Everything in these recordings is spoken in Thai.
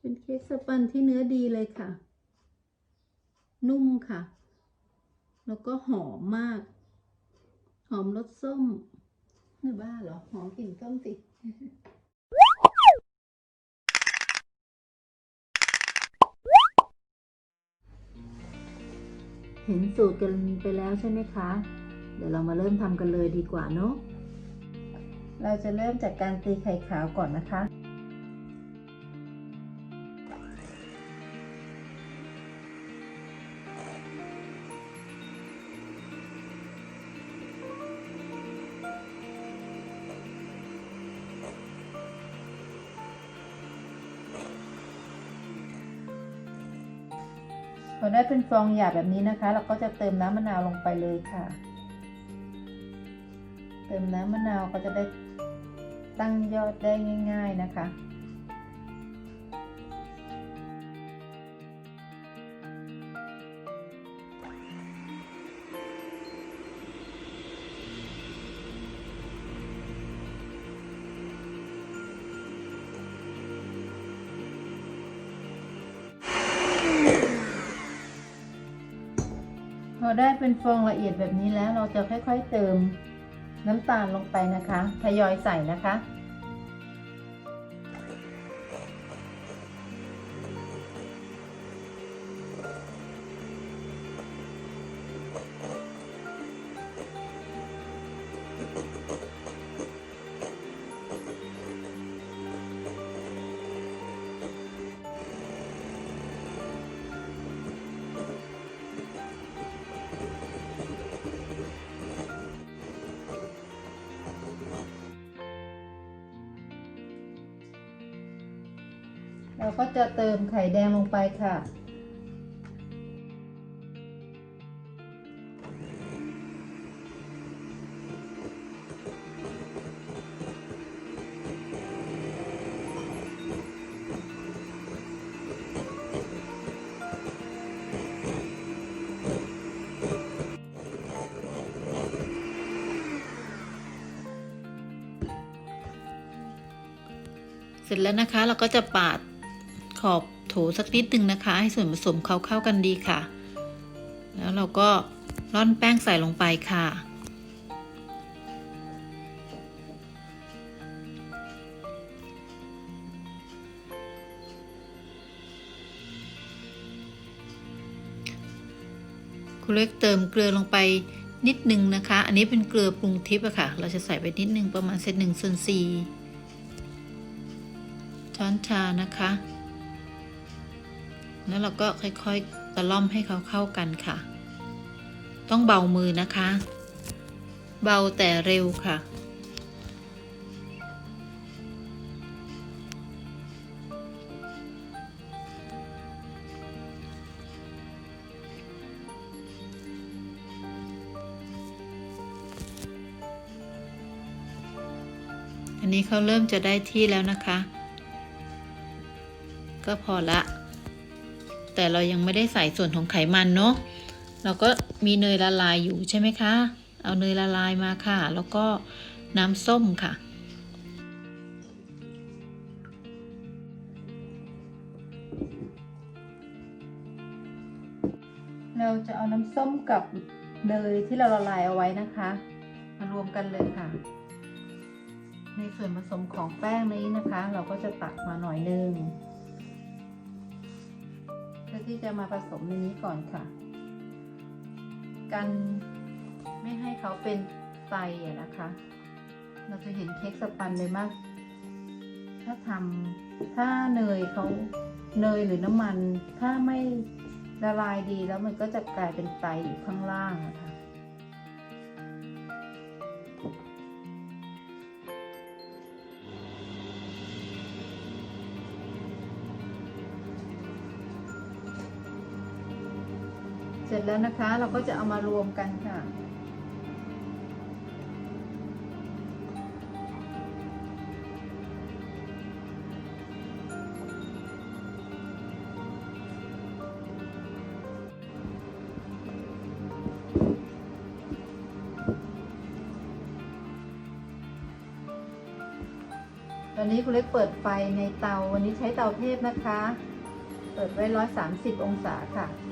เป็นเค้กสปันที่เนื้อดีเลยค่ะ นุ่มค่ะ แล้วก็หอมมาก หอมรสส้มไม่บ้าเหรอ หอมกลิ่นส้มสิเห็นสูตรกันไปแล้วใช่ไหมคะ เดี๋ยวเรามาเริ่มทำกันเลยดีกว่าเนาะ เราจะเริ่มจากการตีไข่ขาวก่อนนะคะ พอได้เป็นฟองหยาบแบบนี้นะคะ เราก็จะเติมน้ำมะนาวลงไปเลยค่ะ เติมน้ำมะนาวก็จะได้ตั้งยอดได้ง่าย ๆนะคะ อได้เป็นฟองละเอียดแบบนี้แล้วเราจะค่อยๆเติมน้ำตาลลงไปนะคะ ทยอยใส่นะคะ เราก็จะเติมไข่แดงลงไปค่ะ เสร็จแล้วนะคะเราก็จะปาด ขอบโถสักนิดหนึ่งนะคะ ให้ส่วนผสมเขาเข้ากันดีค่ะ แล้วเราก็ร่อนแป้งใส่ลงไปค่ะ คุณเล็กเติมเกลือลงไปนิดนึงนะคะ อันนี้เป็นเกลือปรุงทิพย์อะค่ะ เราจะใส่ไปนิดนึงประมาณเซตหนึ่งส่วนสี่ช้อนชานะคะ แล้วเราก็ค่อยๆตะล่อมให้เขาเข้ากันค่ะ ต้องเบามือนะคะ เบาแต่เร็วค่ะ อันนี้เขาเริ่มจะได้ที่แล้วนะคะ ก็พอละ แต่เรายังไม่ได้ใส่ส่วนของไขมันเนาะเราก็มีเนยละลายอยู่ใช่ไหมคะ เอาเนยละลายมาค่ะ แล้วก็น้ำส้มค่ะ เราจะเอาน้ำส้มกับเนยที่เราละลายเอาไว้นะคะ มารวมกันเลยค่ะ ในส่วนผสมของแป้งนี้นะคะ เราก็จะตักมาหน่อยนึง พื่อที่จะมาผสมในนี้ก่อนค่ะ กันไม่ให้เขาเป็นไตนะคะ เราจะเห็นเค้กสปันเลยมาก ถ้าทำถ้าเนยเขาเนยหรือน้ำมัน ถ้าไม่ละลายดีแล้วมันก็จะกลายเป็นไตอยู่ข้างล่างนะคะ เสร็จแล้วนะคะเราก็จะเอามารวมกันค่ะเอนนี้คุณเล็กเปิดไฟในเตา วันนี้ใช้เตาเทพนะคะ เปิดไว้ 130 องศาค่ะ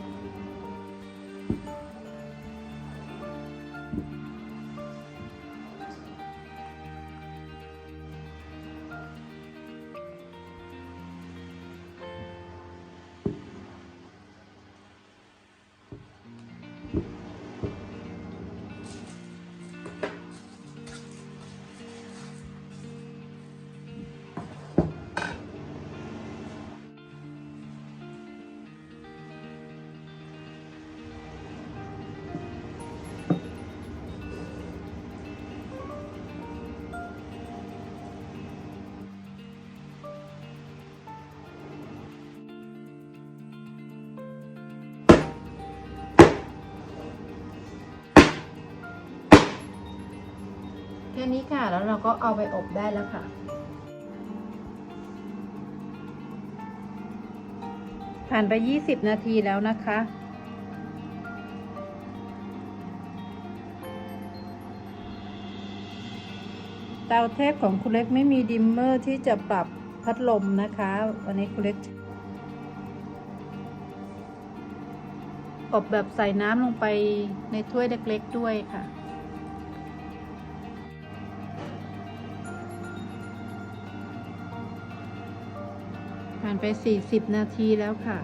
ค่นี้ค่ะ แล้วเราก็เอาไปอบได้แล้วค่ะ ผ่านไป 20 นาทีแล้วนะคะ เตาเทพของคุณเล็กไม่มีดิมเมอร์ที่จะปรับพัดลมนะคะ วันนี้คุณเล็กอบแบบใส่น้ำลงไปในถ้วยเล็กๆด้วยค่ะ ผ่านไป 40 นาทีแล้วค่ะ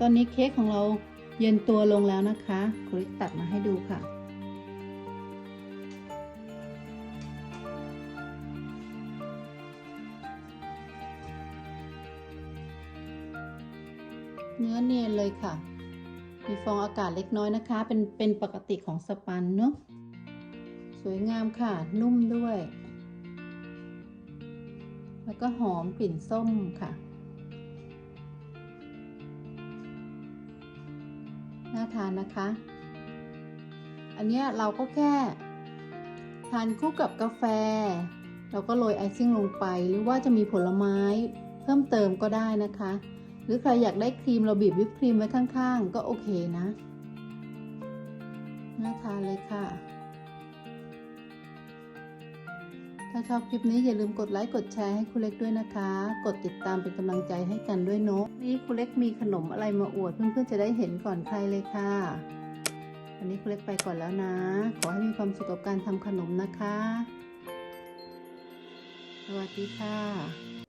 ตอนนี้เค้กของเราเย็นตัวลงแล้วนะคะคริสตัดมาให้ดูค่ะเนื้อเนียนเลยค่ะ มีฟองอากาศเล็กน้อยนะคะ เป็นเป็นปกติของสปันเนาะสวยงามค่ะ นุ่มด้วย แล้วก็หอมกลิ่นส้มค่ะ น่าทานนะคะ อันนี้เราก็แค่ ทานคู่กับกาแฟ เราก็โรยไอซิ่งลงไป หรือว่าจะมีผลไม้เพิ่มเติมก็ได้นะคะ หรือใครอยากได้ครีมเราบีบวิปครีมไว้ข้างๆ ก็โอเคนะน่าทานเลยค่ะ ถ้าชอบคลิปนี้อย่าลืมกดไลค์กดแชร์ให้คุณเล็กด้วยนะคะ กดติดตามเป็นกำลังใจให้กันด้วยเนอะนี่คุณเล็กมีขนมอะไรมาอวดเพื่อนๆจะได้เห็นก่อนใครเลยค่ะวันนี้คุณเล็กไปก่อนแล้วนะ ขอให้มีความสุขกับการทำขนมนะคะ สวัสดีค่ะ